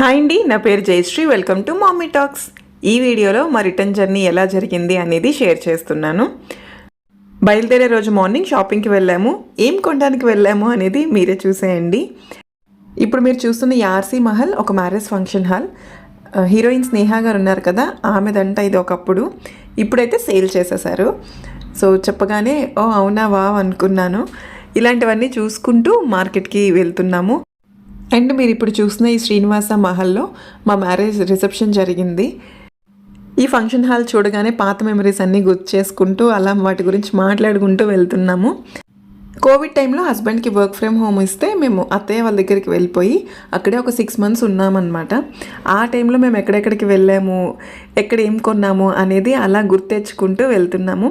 Hi అండి నా పేరు Jayashree. Welcome to mommy talks. ఈ వీడియోలో మా రిటర్న్ జర్నీ ఎలా జరిగింది అనేది షేర్ చేస్తున్నాను. బయలుదేరే రోజు మార్నింగ్ షాపింగ్కి వెళ్ళాము. ఏం కొనడానికి వెళ్ళాము అనేది మీరే చూసేయండి. ఇప్పుడు మీరు చూస్తున్న యార్సీ మహల్ ఒక marriage function hall. Heroine Sneha గారు ఉన్నారు కదా ఆమెదంట ఇది ఒకప్పుడు. ఇప్పుడైతే సేల్ చేసేసారు సో చెప్పగానే ఓ అవునా వావ్ అనుకున్నాను. ఇలాంటివన్నీ చూసుకుంటూ మార్కెట్కి వెళ్తున్నాము. అండ్ మీరు ఇప్పుడు చూసిన ఈ శ్రీనివాస మహల్లో మా మ్యారేజ్ రిసెప్షన్ జరిగింది. ఈ ఫంక్షన్ హాల్ చూడగానే పాత మెమరీస్ అన్నీ గుర్తు చేసుకుంటూ అలా వాటి గురించి మాట్లాడుకుంటూ వెళ్తున్నాము. కోవిడ్ టైంలో హస్బెండ్కి వర్క్ ఫ్రమ్ హోమ్ ఇస్తే మేము అత్తయ్య వాళ్ళ దగ్గరికి వెళ్ళిపోయి అక్కడే ఒక సిక్స్ మంత్స్ ఉన్నామన్నమాట. ఆ టైంలో మేము ఎక్కడెక్కడికి వెళ్ళాము ఎక్కడ ఏం కొన్నాము అనేది అలా గుర్తెచ్చుకుంటూ వెళ్తున్నాము.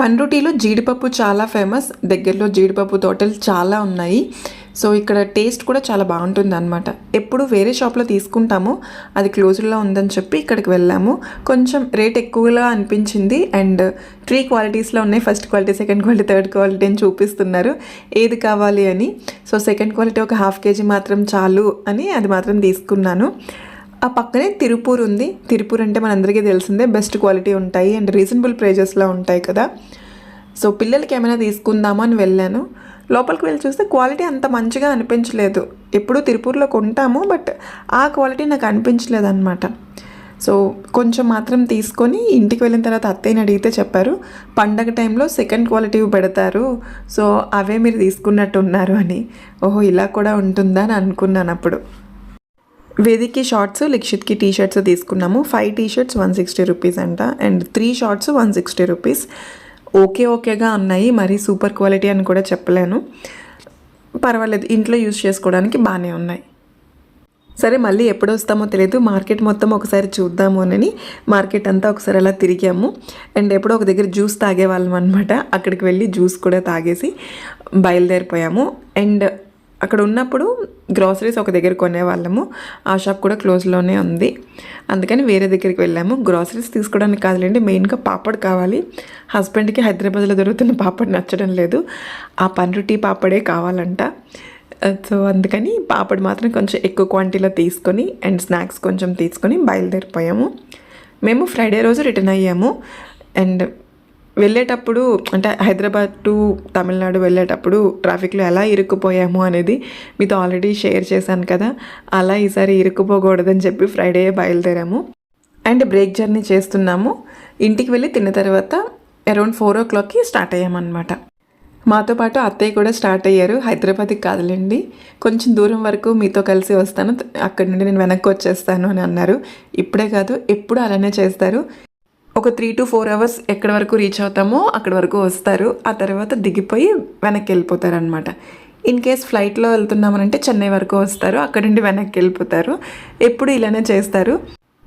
పండుటీలో జీడిపప్పు చాలా ఫేమస్. దగ్గరలో జీడిపప్పు తోటలు చాలా ఉన్నాయి. సో ఇక్కడ టేస్ట్ కూడా చాలా బాగుంటుంది అనమాట ఎప్పుడు వేరే షాప్లో తీసుకుంటాము అది క్లోజ్లో ఉందని చెప్పి ఇక్కడికి వెళ్ళాము. కొంచెం రేట్ ఎక్కువగా అనిపించింది అండ్ త్రీ క్వాలిటీస్లో ఉన్నాయి. First quality second quality third quality అని చూపిస్తున్నారు. ఏది కావాలి అని. సో సెకండ్ క్వాలిటీ ఒక హాఫ్ కేజీ మాత్రం చాలు అని అది మాత్రం తీసుకున్నాను. ఆ పక్కనే తిరుపూర్ ఉంది. తిరుపూర్ అంటే మనందరికీ తెలిసిందే బెస్ట్ క్వాలిటీ ఉంటాయి అండ్ రీజనబుల్ ప్రైజెస్లో ఉంటాయి కదా. సో పిల్లలకి ఏమైనా తీసుకుందామా అని వెళ్ళాను. లోపలికి వెళ్ళి చూస్తే క్వాలిటీ అంత మంచిగా అనిపించలేదు. ఎప్పుడూ తిరుపూర్లో కొంటాము బట్ ఆ క్వాలిటీ నాకు అనిపించలేదు అనమాట సో కొంచెం మాత్రం తీసుకొని ఇంటికి వెళ్ళిన తర్వాత అత్తయ్యని అడిగితే చెప్పారు పండగ టైంలో సెకండ్ క్వాలిటీ పెడతారు సో అవే మీరు తీసుకున్నట్టు ఉన్నారు అని. ఓహో ఇలా కూడా ఉంటుందా అని అనుకున్నాను అప్పుడు. వేదిక్కి షార్ట్స్ లిక్షిత్కి టీ షర్ట్స్ తీసుకున్నాము. Five T shirts one sixty rupees అంట and three shorts one sixty rupees. Okay ఓకేగా ఉన్నాయి మరీ సూపర్ క్వాలిటీ అని కూడా చెప్పలేను. పర్వాలేదు ఇంట్లో యూస్ చేసుకోవడానికి బాగానే ఉన్నాయి. సరే మళ్ళీ ఎప్పుడు వస్తామో తెలియదు మార్కెట్ మొత్తం ఒకసారి చూద్దాము అని మార్కెట్ అంతా ఒకసారి అలా తిరిగాము. అండ్ ఎప్పుడో ఒక దగ్గర జ్యూస్ తాగేవాళ్ళం అనమాట అక్కడికి వెళ్ళి జ్యూస్ కూడా తాగేసి బయలుదేరిపోయాము. అండ్ అక్కడ ఉన్నప్పుడు గ్రాసరీస్ ఒక దగ్గర కొనేవాళ్ళము. ఆ షాప్ కూడా క్లోజ్లోనే ఉంది. అందుకని వేరే దగ్గరికి వెళ్ళాము. గ్రాసరీస్ తీసుకోవడానికి కాదులేండి మెయిన్గా పాపడ్ కావాలి. హస్బెండ్కి హైదరాబాద్లో దొరుకుతున్న పాపడ్ నచ్చడం లేదు. ఆ పంరుటి పాపడే కావాలంట. సో అందుకని పాపడ్ మాత్రం కొంచెం ఎక్కువ క్వాంటిటీలో తీసుకొని అండ్ స్నాక్స్ కొంచెం తీసుకొని బయలుదేరిపోయాము. మేము ఫ్రైడే రోజు రిటర్న్ అయ్యాము. అండ్ వెళ్ళేటప్పుడు అంటే హైదరాబాద్ టు తమిళనాడు వెళ్ళేటప్పుడు ట్రాఫిక్లో ఎలా ఇరుక్కుపోయాము అనేది మీతో ఆల్రెడీ షేర్ చేశాను కదా. అలా ఈసారి ఇరుక్కుపోకూడదని చెప్పి ఫ్రైడే బయలుదేరాము. అండ్ బ్రేక్ జర్నీ చేస్తున్నాము. ఇంటికి వెళ్ళి తిన్న తర్వాత అరౌండ్ ఫోర్ ఓ క్లాక్కి స్టార్ట్ అయ్యామన్నమాట. మాతో పాటు అత్తయ్య కూడా స్టార్ట్ అయ్యారు. హైదరాబాద్కి కాదులేండి. కొంచెం దూరం వరకు మీతో కలిసి వస్తాను. అక్కడి నుండి నేను వెనక్కి వచ్చేస్తాను అని అన్నారు. ఇప్పుడే కాదు ఎప్పుడు అలానే చేస్తారు. ఒక త్రీ టు ఫోర్ అవర్స్ ఎక్కడి వరకు రీచ్ అవుతామో అక్కడి వరకు వస్తారు. ఆ తర్వాత దిగిపోయి వెనక్కి వెళ్ళిపోతారు అనమాట ఇన్ కేస్ ఫ్లైట్లో వెళ్తున్నామనంటే చెన్నై వరకు వస్తారు. అక్కడి నుండి వెనక్కి వెళ్ళిపోతారు. ఎప్పుడు ఇలానే చేస్తారు.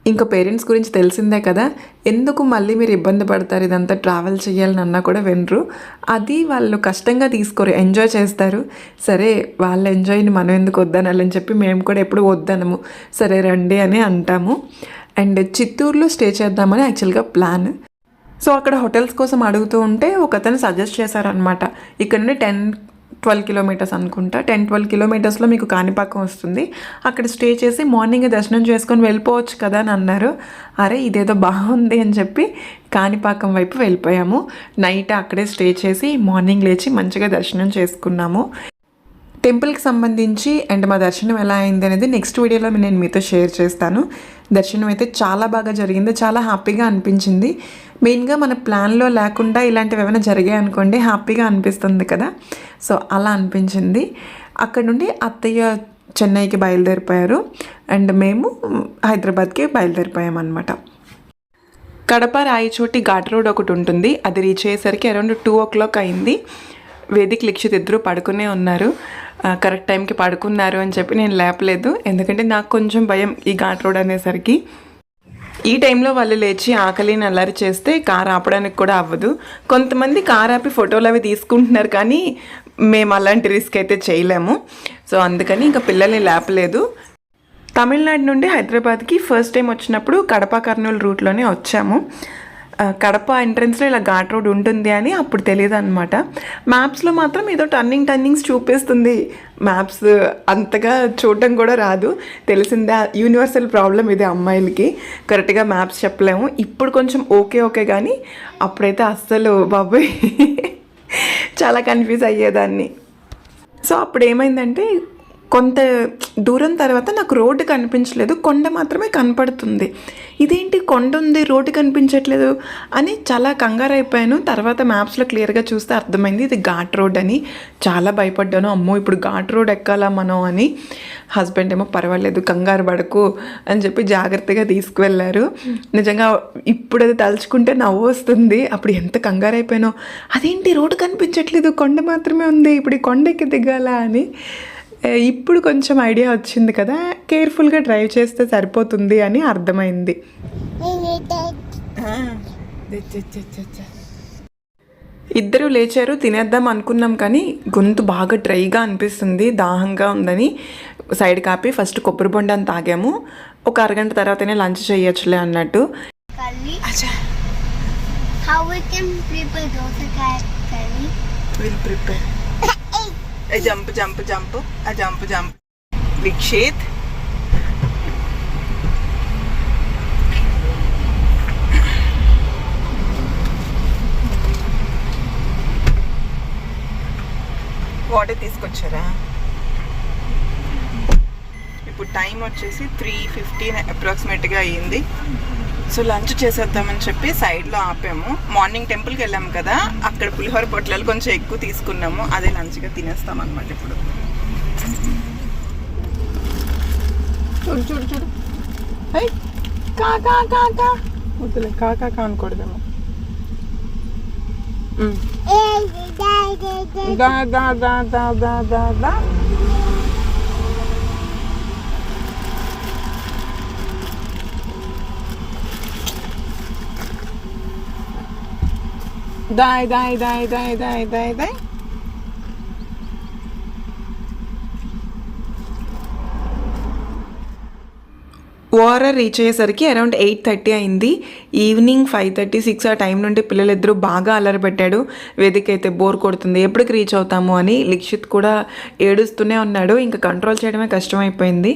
ఇంకా పేరెంట్స్ గురించి తెలిసిందే కదా. ఎందుకు మళ్ళీ మీరు ఇబ్బంది పడతారు? ఇదంతా ట్రావెల్ చేయాలని అన్నా కూడా వినరు. అది వాళ్ళు కష్టంగా తీసుకోరు. ఎంజాయ్ చేస్తారు. సరే వాళ్ళ ఎంజాయ్ని మనం ఎందుకు వద్దనాలని చెప్పి మేము కూడా ఎప్పుడు వద్దనము. సరే రండి అని అంటాము. అండ్ చిత్తూరులో స్టే చేద్దామని యాక్చువల్గా ప్లాన్. సో అక్కడ హోటల్స్ కోసం అడుగుతూ ఉంటే ఒక అతను సజెస్ట్ చేశారనమాట ఇక్కడ నుండి టెన్ ట్వెల్వ్ కిలోమీటర్స్ అనుకుంటా. టెన్ ట్వెల్వ్ కిలోమీటర్స్లో మీకు కాణిపాకం వస్తుంది. అక్కడ స్టే చేసి మార్నింగ్ దర్శనం చేసుకొని వెళ్ళిపోవచ్చు కదా అని అన్నారు. అరే ఇదేదో బాగుంది అని చెప్పి కాణిపాకం వైపు వెళ్ళిపోయాము. నైట్ అక్కడే స్టే చేసి మార్నింగ్ లేచి మంచిగా దర్శనం చేసుకున్నాము. టెంపుల్కి సంబంధించి అండ్ మా దర్శనం ఎలా అయింది అనేది నెక్స్ట్ వీడియోలో నేను మీతో షేర్ చేస్తాను. దర్శనం అయితే చాలా బాగా జరిగింది. చాలా హ్యాపీగా అనిపించింది. మెయిన్గా మన ప్లాన్లో లేకుండా ఇలాంటివి ఏమైనా జరిగాయి అనుకోండి హ్యాపీగా అనిపిస్తుంది కదా. సో అలా అనిపించింది. అక్కడ నుండి అత్తయ్య చెన్నైకి బయలుదేరిపోయారు. అండ్ మేము హైదరాబాద్కి బయలుదేరిపోయామనమాట కడప రాయచోటి ఘాట్ రోడ్ ఒకటి ఉంటుంది. అది రీచ్ అయ్యేసరికి అరౌండ్ టూ ఓ క్లాక్ అయింది. వేదిక్ లిక్షిత్ ఇద్దరు పడుకునే ఉన్నారు. కరెక్ట్ టైంకి పడుకున్నారు అని చెప్పి నేను లేపలేదు. ఎందుకంటే నాకు కొంచెం భయం ఈ ఘాట్ రోడ్ అనేసరికి. ఈ టైంలో వాళ్ళు లేచి ఆకలిని అల్లరి చేస్తే కార్ ఆపడానికి కూడా అవ్వదు. కొంతమంది కార్ ఆపి ఫోటోలు అవి తీసుకుంటున్నారు కానీ మేము అలాంటి రిస్క్ అయితే చేయలేము. సో అందుకని ఇంకా పిల్లల్ని లేపలేదు. తమిళనాడు నుండి హైదరాబాద్కి ఫస్ట్ టైం వచ్చినప్పుడు కడప కర్నూలు రూట్లోనే వచ్చాము. కడప ఎంట్రన్స్లో ఇలా ఘాట్ రోడ్ ఉంటుంది అని అప్పుడు తెలియదు అనమాట మ్యాప్స్లో మాత్రం ఏదో టర్నింగ్ టర్నింగ్స్ చూపిస్తుంది. మ్యాప్స్ అంతగా చూడటం కూడా రాదు. తెలిసిందే యూనివర్సల్ ప్రాబ్లం ఇది అమ్మాయిలకి. కరెక్ట్గా మ్యాప్స్ చెప్పలేము. ఇప్పుడు కొంచెం ఓకే ఓకే కానీ అప్పుడైతే అస్సలు బాబాయ్. చాలా కన్ఫ్యూజ్ అయ్యేదాన్ని. సో అప్పుడు ఏమైందంటే కొంత దూరం తర్వాత నాకు రోడ్డు కనిపించలేదు. కొండ మాత్రమే కనపడుతుంది. ఇదేంటి కొండ ఉంది రోడ్డు కనిపించట్లేదు అని చాలా కంగారు అయిపోయాను తర్వాత మ్యాప్స్లో క్లియర్గా చూస్తే అర్థమైంది ఇది ఘాట్ రోడ్ అని. చాలా భయపడ్డాను. అమ్మో ఇప్పుడు ఘాట్ రోడ్ ఎక్కాలా మనం అని. హస్బెండ్ ఏమో పర్వాలేదు కంగారు పడకు అని చెప్పి జాగ్రత్తగా తీసుకువెళ్ళారు. నిజంగా ఇప్పుడు అది తలుచుకుంటే నవ్వు వస్తుంది. అప్పుడు ఎంత కంగారు అయిపోయానో అదేంటి రోడ్డు కనిపించట్లేదు కొండ మాత్రమే ఉంది ఇప్పుడు ఈ కొండ ఎక్కి దిగాల అని. ఇప్పుడు కొంచెం ఐడియా వచ్చింది కదా కేర్ఫుల్గా డ్రైవ్ చేస్తే సరిపోతుంది అని అర్థమైంది ఇద్దరు లేచారు తినేద్దాం అనుకున్నాం కానీ గొంతు బాగా డ్రైగా అనిపిస్తుంది దాహంగా ఉందని సైడ్ కాపి ఫస్ట్ కొబ్బరి బొండాన్ని తాగాము ఒక అరగంట తర్వాతనే లంచ్ చేయొచ్చులే అన్నట్టు. How we can prepare dosa curry? Will prepare jump jump jump ఆ జంప్ జంప్ విక్షేత్ వాటర్ తీసుకొచ్చారా? ఇప్పుడు టైం వచ్చేసి త్రీ ఫిఫ్టీన్ అప్రాక్సిమేట్గా అయ్యింది. సో లంచ్ చేసేద్దామని చెప్పి సైడ్లో ఆపాము. మార్నింగ్ టెంపుల్కి వెళ్ళాము కదా అక్కడ పులిహోర పొట్లాలు కొంచెం ఎక్కువ తీసుకున్నాము. అదే లంచ్గా తినేస్తాం అనమాట ఇప్పుడు. చూడు చూడు చూడు. హై కా కా కా కా. వద్దులే కా కా కా అనకూడదేమో. మ్. దా దా దా దా దా దా. Dai, dai, dai, dai, dai, dai, dai. ORR reach అయ్యేసరికి అరౌండ్ ఎయిట్ థర్టీ అయింది. ఈవినింగ్ ఫైవ్ థర్టీ సిక్స్ ఆ టైం నుండి పిల్లలిద్దరూ బాగా అల్లరి పెట్టాడు. వేదిక అయితే బోర్ కొడుతుంది. ఎప్పటికి రీచ్ అవుతాము అని లిక్షిత్ కూడా ఏడుస్తూనే ఉన్నాడు. ఇంకా కంట్రోల్ చేయడమే కష్టమైపోయింది.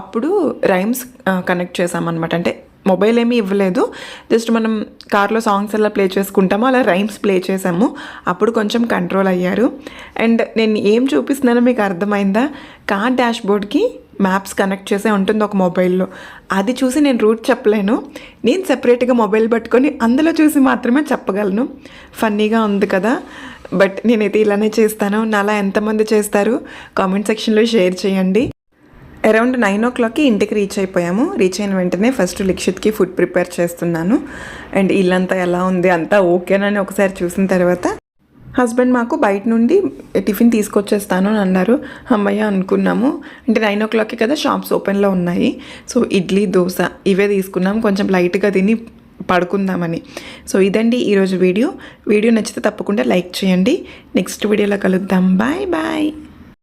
అప్పుడు రైమ్స్ కనెక్ట్ చేసామన్నమాట అంటే మొబైల్ ఏమీ ఇవ్వలేదు. జస్ట్ మనం కార్లో సాంగ్స్ ఎలా ప్లే చేసుకుంటామో అలా రైమ్స్ ప్లే చేసాము. అప్పుడు కొంచెం కంట్రోల్ అయ్యారు. అండ్ నేను ఏం చూపిస్తున్నానో మీకు అర్థమైందా? కార్ డాష్ బోర్డ్కి మ్యాప్స్ కనెక్ట్ చేసే ఉంటుంది ఒక మొబైల్లో అది చూసి నేను రూట్ చెప్పలేను. నేను సెపరేట్గా మొబైల్ పట్టుకొని అందులో చూసి మాత్రమే చెప్పగలను. ఫన్నీగా ఉంది కదా. బట్ నేనైతే ఇలానే చేస్తాను. నాలా ఎంతమంది చేస్తారు? కామెంట్ సెక్షన్లో షేర్ చేయండి. అరౌండ్ నైన్ ఓ క్లాక్కి ఇంటికి రీచ్ అయిపోయాము. రీచ్ అయిన వెంటనే ఫస్ట్ లిక్షిత్కి ఫుడ్ ప్రిపేర్ చేస్తున్నాను. అండ్ ఇల్లంతా ఎలా ఉంది అంతా ఓకేనని ఒకసారి చూసిన తర్వాత హస్బెండ్ మాకు బయట నుండి టిఫిన్ తీసుకొచ్చేస్తాను అని అన్నారు. అమ్మయ్య అనుకున్నాము. అంటే నైన్ ఓ క్లాక్కి కదా షాప్స్ ఓపెన్లో ఉన్నాయి. సో ఇడ్లీ దోశ ఇవే తీసుకున్నాం. కొంచెం లైట్గా తిని పడుకుందామని. సో ఇదండి ఈరోజు వీడియో. వీడియో నచ్చితే తప్పకుండా లైక్ చేయండి. నెక్స్ట్ వీడియోలో కలుద్దాం. Bye bye.